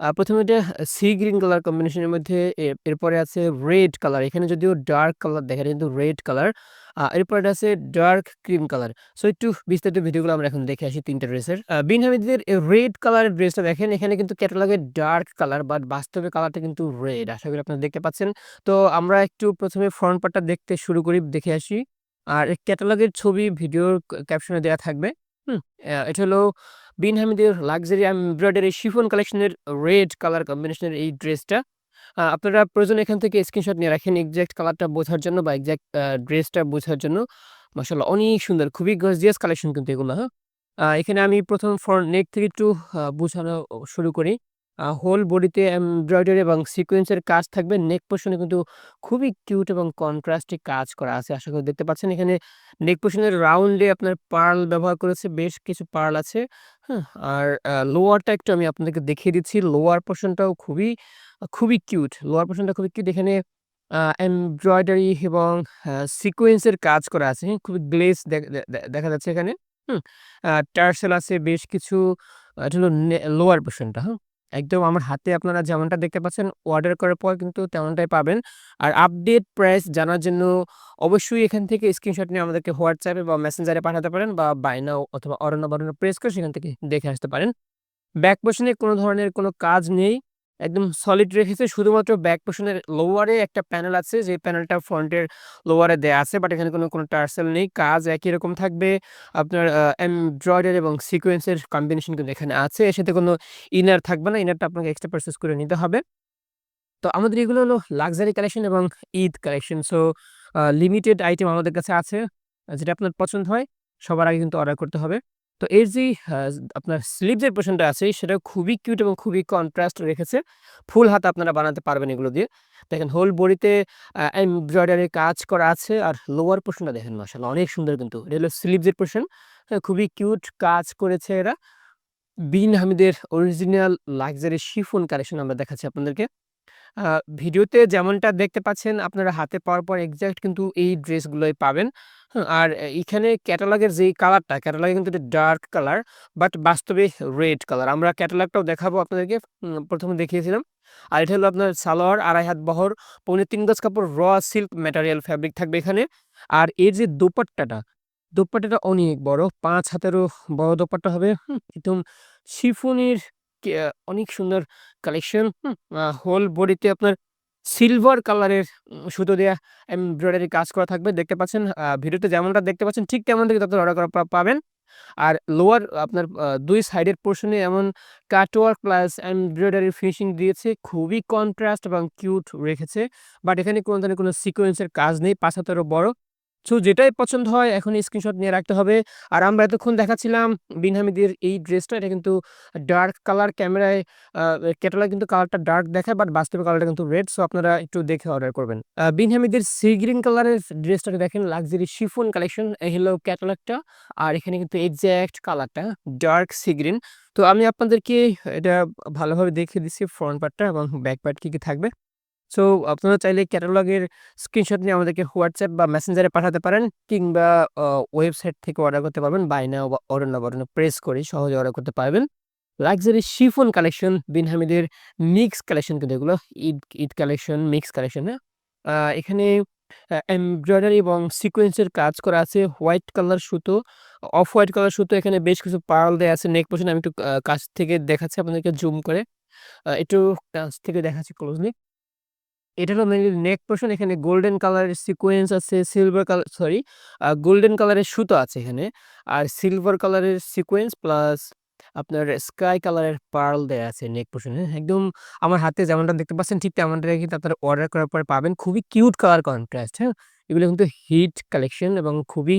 ১ম এটা C green colour কম্বিনেশনের মধ্যে এরপরে আছে রেড কালার। এখানে যদিও ডার্ক কালার দেখেন কিন্তু রেড কালার। এরপরে আছে ডার্ক ক্রিম কালার। সো একটু বিস্তারিত ভিডিওগুলো আমরা এখন দেখে আসি ৩ টা ড্রেসের। বিন হামিদের রেড কালারের ড্রেসটা দেখেন এখানে কিন্তু ক্যাটালগে ডার্ক কালার বাট বাস্তবে কালারটা কিন্তু রেড। আশা করি আপনারা দেখতে পাচ্ছেন। তো আমরা একটু প্রথমে ফ্রন্ট পার্টটা দেখতে শুরু করি, দেখে আসি। আর ক্যাটালগের ছবি ভিডিওর ক্যাপশনে দেয়া থাকবে। হুম? এটা হলো বিন হামিদের লাক্সারি এমব্রয়ডারি শিফন কালেকশনের রেড কালার কম্বিনেশনের এই ড্রেসটা। আপনারা প্রয়োজন এখান থেকে স্ক্রিনশট নিয়ে রাখেন এক্স্যাক্ট কালারটা বোঝার জন্য বা এক্স্যাক্ট ড্রেসটা বোঝার জন্য। মাসাল্লাহ অনেক সুন্দর। খুবই গর্জিয়াস কালেকশন কিন্তু এগুলো, হ্যাঁ? এখানে আমি প্রথম ফর নেক থেকে একটু বোঝানো শুরু করি। হোল বডিতে এমব্রয়ডারি এবং সিকোয়েন্সের কাজ থাকবে। নেক পোরশন কিন্তু খুবই কিউট এবং কন্ট্রাস্টে কাজ করা আছে। আশা করি দেখতে পাচ্ছেন। এখানে নেক পোরশন এর রাউন্ডে আপনার পার্ল ব্যবহার করেছে। বেশ কিছু পার্ল আছে। হ্যাঁ? আর লোয়ারটা একটু আমি আপনাদেরকে দেখিয়ে দিচ্ছি। লোয়ার পোরশনটাও খুবই, খুবই কিউট। লোয়ার পোরশনটা খুবই কিউট। এখানে এমব্রয়ডারি এবং সিকোয়েন্সের কাজ করা আছে। হ্যাঁ? খুবই দে দেখা যাচ্ছে এখানে। হুম? টার্সেল আছে বেশ কিছু। এটা হলো লোয়ার পোরশনটা, হ্যাঁ? একদম আমার হাতে আপনারা যেমনটা দেখতে পাচ্ছেন অর্ডার করার পর কিন্তু তেমনটাই পাবেন। আর আপডেট প্রাইস জানার জন্য অবশ্যই এখান থেকে স্ক্রিনশট নিয়ে আমাদেরকে হোয়াটসঅ্যাপে বা মেসেঞ্জারে পাঠাতে পারেন বা বাইনা অথবা অরণ্য বরণ্য প্রেস করে সেখান থেকে দেখে আসতে পারেন। ব্যাক পোরশন কোনো ধরনের কোনো কাজ নেই। একদম সলিড রেখেছে। শুধুমাত্র ব্যাক পোরশন এর লোয়ারে একটা প্যানেল আছে যে প্যানেলটা ফ্রন্টের লোয়ারে দেয়া আছে। বাট এখানে কোনো কোনো টার্সেল নেই। কাজ একই রকম থাকবে। আপনার এমব্রয়ডারি এবং সিকোয়েন্সের কম্বিনেশন কিন্তু এখানে আছে। এর সাথে কোনো ইনার থাকবে না। ইনারটা আপনাকে এক্সট্রা পারচেজ করে নিতে হবে। তো আমাদের এগুলো হলো লাক্সারি কালেকশন এবং Eid collection. So limited item আমাদের কাছে আছে। যেটা আপনার পছন্দ হয়, সবার আগে কিন্তু অর্ডার করতে হবে। তো এর যে আপনার স্লিভস যে পোরশনটা আছে সেটাও খুবই কিউট এবং খুবই কন্ট্রাস্ট রেখেছে। ফুল হাত আপনারা বানাতে পারবেন এগুলো দিয়ে। দেখেন, হোল বডিতে এমব্রয়ডারি কাজ করা আছে। আর লোয়ার পোরশনটা দেখেন, মাশাআল্লাহ, অনেক সুন্দর কিন্তু। এটা হলো স্লিভস এর পোরশন। হ্যাঁ? খুবই কিউট কাজ করেছে এরা। বিন হামিদের অরিজিনাল লাক্সারি শিফন কালেকশন আমরা দেখাচ্ছি আপনাদেরকে। ভিডিওতে যেমনটা দেখতে পাচ্ছেন আপনারা হাতে পাওয়ার পর এক্সাক্ট কিন্তু এই ড্রেসগুলোই পাবেন। আর এখানে ক্যাটালগের যেই কালারটা ক্যাটালগে কিন্তু এটা ডার্ক কালার বাট বাস্তবে রেড কালার। আমরা ক্যাটালগটাও দেখাবো আপনাদেরকে। উম ১ম এ দেখিয়েছিলাম। আর এটা হলো আপনার সালোয়ার ২.৫ হাত বহর, পৌনে ৩ গজ কাপড় র সিল্ক ম্যাটেরিয়াল ফ্যাব্রিক থাকবে এখানে। আর এর যে দোপাট্টাটা, দোপাট্টাটা অনেক বড়। ৫ হাতেরও বড় দোপাট্টা হবে। একদম শিফনের কে, অনেক সুন্দর কালেকশন। হোল বডিতে আপনার সিলভার কালারের সুতো দেয়া এমব্রয়ডারি কাজ করা থাকবে। দেখতে পাচ্ছেন ভিডিওতে যেমনটা দেখতে পাচ্ছেন, ঠিক তেমনটা কিন্তু আপনারা অর্ডার করা পাবেন। আর লোয়ার আপনার দুই ২ সাইডের পোর্শনে এমন কাটওয়ার্ক প্লাস এমব্রয়ডারি ফিনিশিং দিয়েছে। খুবই কন্ট্রাস্ট এবং কিউট রেখেছে। বাট এখানে কোনো ধরনের কোনো সিকোয়েন্সের কাজ নেই। ৫ হাতেরও বড়। সো যেটাই পছন্দ হয়, এখন স্ক্রিনশট নিয়ে রাখতে হবে। আর আমরা এতক্ষণ দেখাচ্ছিলাম বিন হামিদের এই ড্রেসটা। এটা কিন্তু ডার্ক কালার ক্যামেরায় আ কিন্তু কালারটা ডার্ক দেখায় বাট বাস্তবে কালারটা কিন্তু রেড। সো আপনারা একটু দেখে অর্ডার করবেন। আ বিন হামিদের সি গ্রিন কালারের ড্রেসটাকে দেখেন লাক্সারি শিফন কালেকশন। হলো ক্যাটালগটা। আর এখানে কিন্তু এক্স্যাক্ট কালারটা ডার্ক সি গ্রিন। তো আমি আপনাদেরকে এটা ভালোভাবে দেখে দিচ্ছি ফ্রন্ট পার্টটা এবং ব্যাক পার্ট কী কী থাকবে। সো আপনারা চাইলে ক্যাটালগের স্ক্রিনশট নিয়ে আমাদেরকে হোয়াটসঅ্যাপ বা মেসেঞ্জারে পাঠাতে পারেন কিংবা ওয়েবসাইট থেকে অর্ডার করতে পারবেন। বাই নাও বা নাও বাটনে প্রেস করে সহজে অর্ডার করতে পারবেন। লাক্সারি শিফন কালেকশন বিন হামিদের মিক্স কালেকশন কিন্তু এগুলো। Eid Eid collection, mix collection, হ্যাঁ? এখানে এমব্রয়ডারি এবং সিকোয়েন্সের কাজ করা আছে। হোয়াইট কালার সুতো, অফ হোয়াইট কালার সুতো এখানে বেশ কিছু পার্ল দেয়া আছে নেক পোরশনে। আমি একটু কাছ থেকে দেখাচ্ছি আপনাদেরকে জুম করে। একটু কাছ থেকে দেখাচ্ছি ক্লোজলি। এটা হলো মেইনলি নেক পোরশন। এখানে গোল্ডেন কালারের সিকোয়েন্স আছে, সিলভার কালার সরি গোল্ডেন কালারের সুতো আছে এখানে। আর সিলভার কালারের সিকোয়েন্স প্লাস আপনার স্কাই কালারের পার্ল দেয়া আছে নেক পোরশনে। একদম আমার হাতে যেমনটা দেখতে পাচ্ছেন ঠিক তেমনটা কিন্তু আপনারা অর্ডার করার পরে পাবেন। খুবই কিউট কালার কন্ট্রাস্ট, হ্যাঁ? এগুলো কিন্তু হিট কালেকশন এবং খুবই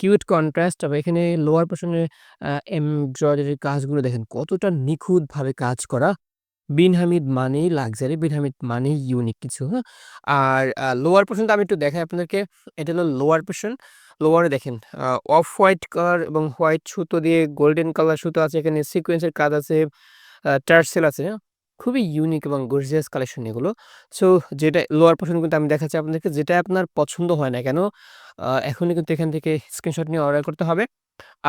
কিউট কন্ট্রাস্ট। তবে এখানে লোয়ার পোরশনে আ এমব্রয়ডারির কাজগুলো দেখেন কতটা নিখুঁতভাবে কাজ করা। বিন হামিদ মানেই লাক্সারি, বিন হামিদ মানেই ইউনিক কিছু, হ্যাঁ? আর লোয়ার পোরশনটা আমি একটু দেখাই আপনাদেরকে। এটা হলো লোয়ার পোরশন। লোয়ারে দেখেন অফ হোয়াইট কালার এবং হোয়াইট সুতো দিয়ে গোল্ডেন কালার সুতো আছে। এখানে সিকোয়েন্সের কাজ আছে, টার্সেল আছে, হ্যাঁ? খুবই ইউনিক এবং গর্জিয়াস কালেকশন এগুলো। সো যেটা লোয়ার পোরশন কিন্তু আমি দেখাচ্ছি আপনাদেরকে। যেটা আপনার পছন্দ হয় না কেন এখনই কিন্তু এখান থেকে স্ক্রিনশট নিয়ে অর্ডার করতে হবে।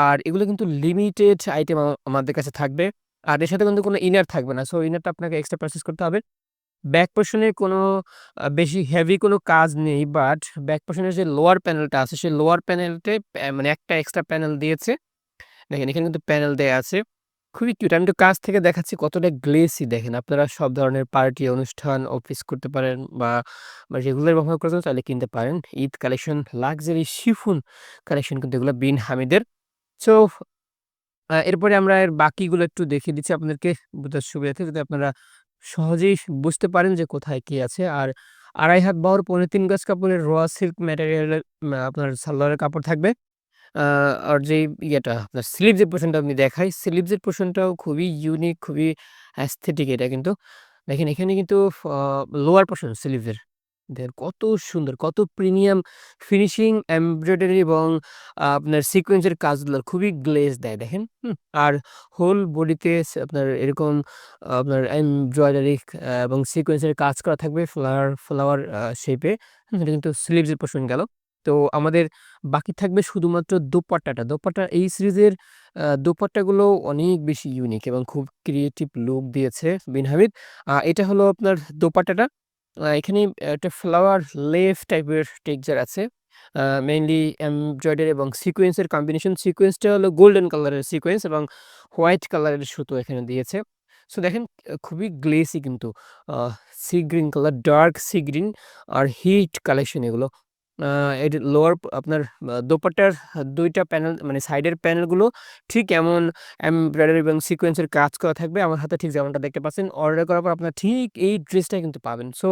আর এগুলো কিন্তু লিমিটেড আইটেম আমাদের কাছে থাকবে। আর এর সাথে কিন্তু কোনো ইনার থাকবে না। সো ইনারটা আপনাকে এক্সট্রা পারচেজ করতে হবে। ব্যাক পোরশন এ কোনো বেশি হেভি কোনো কাজ নেই। বাট ব্যাক পোরশন এর যে লোয়ার প্যানেলটা আছে সেই লোয়ার প্যানেলতে মানে একটা এক্সট্রা প্যানেল দিয়েছে। দেখেন এখানে কিন্তু প্যানেল দেয়া আছে। খুবই কিউট। আমি একটু কাছ থেকে দেখাচ্ছি কতটা গ্লেসি দেখেন। আপনারা সব ধরনের পার্টি, অনুষ্ঠান, অফিস করতে পারেন বা, রেগুলার ব্যবহার করতে চাইলে কিনতে পারেন। Eid collection luxury chiffon collection কিন্তু এগুলো বিন হামিদের। সো এরপরে আমরা এর বাকিগুলো একটু দেখিয়ে দিচ্ছি আপনাদেরকে বোঝার সুবিধার্থে যাতে আপনারা সহজেই বুঝতে পারেন যে কোথায় কি আছে। আর ২.৫ হাত বহর পৌনে ৩ গজ কাপড়ের র সিল্ক ম্যাটেরিয়ালের আপনার সালোয়ারের কাপড় থাকবে। আর যেই ইয়েটা আপনার স্লিভস এর পোরশনটা আমি দেখাই। স্লিভস এর পোরশনটাও খুবই ইউনিক, খুবই অ্যাস্থেটিক এটা কিন্তু। দেখেন এখানে কিন্তু লোয়ার পোরশন স্লিভস দেখেন কত সুন্দর, কত প্রিমিয়াম ফিনিশিং এমব্রয়ডারি এবং আপনার সিকোয়েন্সের কাজগুলো খুবই গ্লেজ দেয় দেখেন। আর হোল বডিতে আপনার এরকম আপনার এমব্রয়ডারি এবং সিকোয়েন্সের কাজ করা থাকবে ফ্লাওয়ার ফ্লাওয়ার শেপে। এটা কিন্তু স্লিভস এর পোরশন গেল। তো আমাদের বাকি থাকবে শুধুমাত্র দোপাট্টাটা। দোপাট্টা এই সিরিজের দোপাট্টাগুলো অনেক বেশি ইউনিক এবং খুব ক্রিয়েটিভ লুক দিয়েছে বিন হামিদ। এটা হলো আপনার দোপাট্টাটা। এখানে একটা ফ্লাওয়ার লেফ টাইপের টেক্সচার আছে। মেইনলি এমব্রয়ডারি এবং সিকোয়েন্সের কম্বিনেশন। সিকোয়েন্সটা হলো গোল্ডেন কালারের সিকোয়েন্স এবং হোয়াইট কালারের সুতো এখানে দিয়েছে। সো দেখেন খুবই গ্লেসি কিন্তু। Sea green colour, dark sea green আর হিট কালেকশন এগুলো। এর লোয়ার আপনার দোপাট্টার ২ টা প্যানেল মানে সাইডের প্যানেলগুলো ঠিক এমন এমব্রয়ডারি এবং সিকোয়েন্সের কাজ করা থাকবে। আমার হাতে ঠিক যেমনটা দেখতে পাচ্ছেন। অর্ডার করার পর আপনার ঠিক এই ড্রেসটাই কিন্তু পাবেন। সো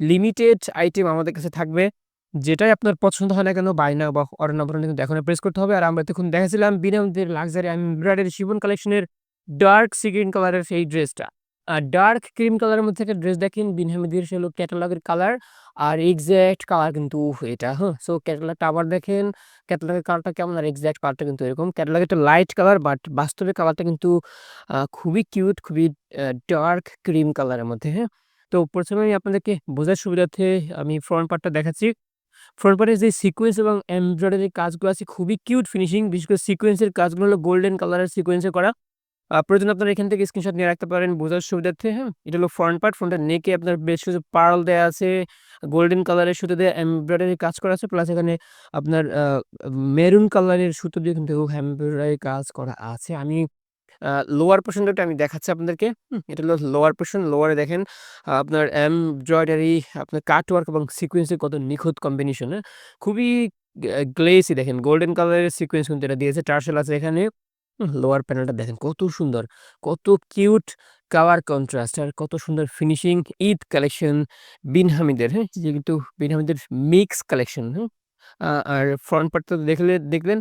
লিমিটেড আইটেম আমাদের কাছে থাকবে। যেটাই আপনার পছন্দ হয় না কেন বাই নাও বা অর্ডার বাটনে কিন্তু এখনই প্রেস করতে হবে। আর আমরা এতক্ষণ দেখেছিলাম বিনামদের লাক্সারি এমব্রয়ডারি শিফন কালেকশনের ডার্ক সি গ্রিন কালারের সেই ড্রেসটা। ডার্ক ক্রিম কালারের মধ্যে একটা ড্রেস দেখেন বিন হামিদের সে হলো ক্যাটালগের কালার। আর এক্স্যাক্ট কালার কিন্তু এটা, হ্যাঁ? সো ক্যাটালগটা আবার দেখেন। ক্যাটালগের কালারটা কেমন আর এক্স্যাক্ট কালারটা কিন্তু এরকম। ক্যাটালগেরটা লাইট কালার বাট বাস্তবে কালারটা কিন্তু খুবই কিউট, খুবই ডার্ক ক্রিম কালারের মধ্যে, হ্যাঁ? তো ১ম এই আপনাদেরকে বোঝার সুবিধার্থে আমি ফ্রন্ট পার্টটা দেখাচ্ছি। ফ্রন্ট পার্টের যে সিকোয়েন্স এবং এমব্রয়ডারি কাজগুলো আছে খুবই কিউট ফিনিশিং। বিশেষ করে সিকোয়েন্সের কাজগুলো হলো গোল্ডেন কালারের সিকোয়েন্সে করা। আ আপনার এখান থেকে স্ক্রিনশট নিয়ে রাখতে পারেন বোঝার সুবিধার্থে, হ্যাঁ? এটা হলো ফ্রন্ট পার্ট। ফ্রন্টের নেকে আপনার বেশ কিছু পার্ল দেওয়া আছে। গোল্ডেন কালারের সুতো দিয়ে এমব্রয়ডারি কাজ করা আছে। প্লাস এখানে আপনার মেরুন কালারের সুতো দিয়ে কিন্তু এমব্রয়ডারি কাজ করা আছে। আমি লোয়ার পোরশনটা আমি দেখাচ্ছি আপনাদেরকে। এটা হলো লোয়ার পোরশন। লোয়ারে দেখেন আপনার এমব্রয়ডারি, আপনার কাট ওয়ার্ক এবং সিকোয়েন্সের কত নিখুঁত কম্বিনেশন, হ্যাঁ? খুবই গ্লেসি দেখেন। গোল্ডেন কালারের সিকোয়েন্স কিন্তু এটা দিয়েছে। টার্সেল আছে এখানে। লোয়ার প্যানেলটা দেখেন কত সুন্দর, কত কিউট কালার কন্ট্রাস্ট আর কত সুন্দর ফিনিশিং ঈদ কালেকশন বিন হামিদের, হ্যাঁ? যে কিন্তু বিন হামিদের মিক্স কালেকশন? আ আর ফ্রন্ট পার্টটা দেখলে দেখলেন।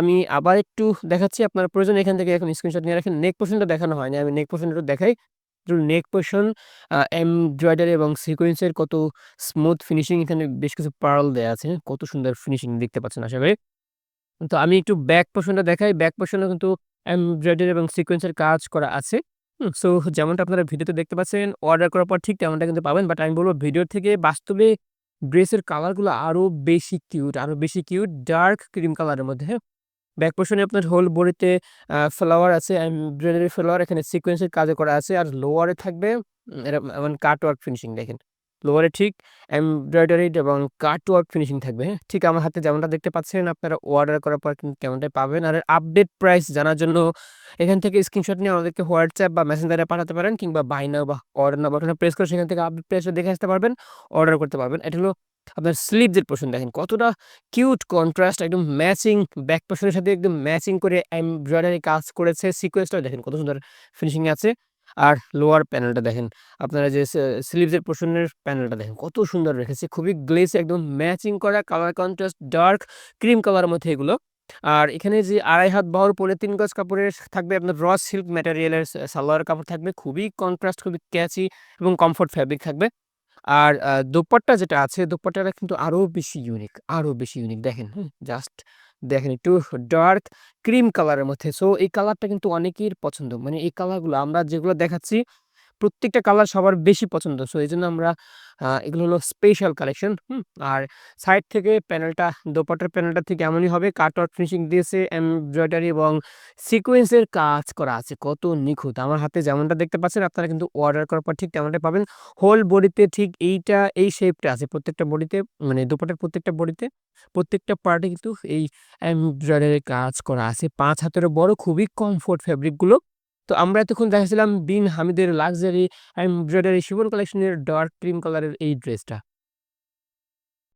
আমি আবার একটু দেখাচ্ছি। আপনার প্রয়োজন এখান থেকে এখন স্ক্রিনশট নিয়ে রাখেন। নেক পোরশনটা দেখানো হয়নি। আমি নেক পোরশনটা একটু দেখাই। নেক পোরশন এমব্রয়ডারি এবং সিকোয়েন্সের কত স্মুথ ফিনিশিং এখানে বেশ কিছু পার্ল দেওয়া আছে। কত সুন্দর ফিনিশিং দেখতে পাচ্ছেন আশা করি। তো আমি একটু ব্যাক পোরশনটা দেখাই। ব্যাক পোরশনেও কিন্তু এমব্রয়ডারি এবং সিকোয়েন্সের কাজ করা আছে। সো যেমনটা আপনারা ভিডিওতে দেখতে পাচ্ছেন অর্ডার করার পর ঠিক তেমনটা কিন্তু পাবেন। বাট আমি বলব ভিডিওর থেকে বাস্তবে ড্রেসের কালারগুলো আরও বেশি কিউট, আরও বেশি কিউট ডার্ক ক্রিম কালারের মধ্যে? ব্যাক পোরশনে আপনার হোল বডিতে ফ্লাওয়ার আছে। এমব্রয়ডারি ফ্লাওয়ার এখানে সিকোয়েন্সের কাজও করা আছে। আর লোয়ারে থাকবে উম এরম এমন কাটওয়ার্ক ফিনিশিং দেখেন। লোয়ারে ঠিক এমব্রয়ডারিড এবং কাটওয়ার্ক ফিনিশিং থাকবে, হ্যাঁ? ঠিক আমার হাতে যেমনটা দেখতে পাচ্ছেন আপনারা অর্ডার করার পর কিন্তু তেমনটাই পাবেন। আর আপডেট প্রাইস জানার জন্য এখান থেকে স্ক্রিনশট নিয়ে আমাদেরকে হোয়াটসঅ্যাপ বা মেসেঞ্জারে পাঠাতে পারেন কিংবা বাই নাও বা অর্ডার নাও বাটনে প্রেস করে সেখান থেকে আপডেট প্রাইসটা দেখে আসতে পারবেন। অর্ডার করতে পারবেন। এটা হলো আপনার স্লিভস এর পোরশন দেখেন কতটা কিউট কন্ট্রাস্ট একদম ম্যাচিং ব্যাক পোরশনের সাথে একদম ম্যাচিং করে এমব্রয়ডারি কাজ করেছে। সিকোয়েন্সটাও দেখেন কত সুন্দর ফিনিশিং আছে। আর লোয়ার প্যানেলটা দেখেন। আপনারা যে সে স্লিভস এর পোরশনের প্যানেলটা দেখেন কত সুন্দর রেখেছে। খুবই গ্লেসি একদম ম্যাচিং করা কালার কন্ট্রাস্ট ডার্ক ক্রিম কালারের মধ্যে এগুলো। আর এখানে যে ২.৫ হাত বহর পরে তিন গজ কাপড়ের থাকবে আপনার র সিল্ক ম্যাটেরিয়ালের সালোয়ার কাপড় থাকবে। খুবই কন্ট্রাস্ট, খুবই ক্যাচি এবং কমফোর্ট ফ্যাব্রিক থাকবে। আর দোপাট্টা যেটা আছে দোপাট্টাটা কিন্তু আরও বেশি ইউনিক, আরও বেশি ইউনিক দেখেন? জাস্ট দেখেন একটু ডার্ক ক্রিম কালারের মধ্যে। সো এই কালারটা কিন্তু অনেকের পছন্দ। মানে এই কালারগুলো আমরা যেগুলো দেখাচ্ছি প্রত্যেকটা কালার সবার বেশি পছন্দ। সো এই জন্য আমরা এগুলো হলো স্পেশাল কালেকশন, হুম? আর সাইড থেকে প্যানেলটা দোপাটার প্যানেলটা থেকে এমনই হবে। কাট কাটওয়ার্ক ফিনিশিং দিয়েছে, এমব্রয়ডারি এবং সিকোয়েন্সের কাজ করা আছে। কত নিখুঁত! আমার হাতে যেমনটা দেখতে পাচ্ছেন আপনারা কিন্তু অর্ডার করার পর ঠিক তেমনটাই পাবেন। হোল বডিতে ঠিক এইটা এই শেপটা আছে প্রত্যেকটা বডিতে মানে দোপাট্টার প্রত্যেকটা বডিতে প্রত্যেকটা পার্টে কিন্তু এই এমব্রয়ডারির কাজ করা আছে। পাঁচ হাতেরও বড় খুবই কমফোর্ট ফেব্রিকগুলো। তো আমরা এতক্ষণ দেখাচ্ছিলাম বিন হামিদের লাক্সারি এমব্রয়ডারি শিবন কালেকশনের ডার্ক ক্রিম কালারের এই ড্রেসটা।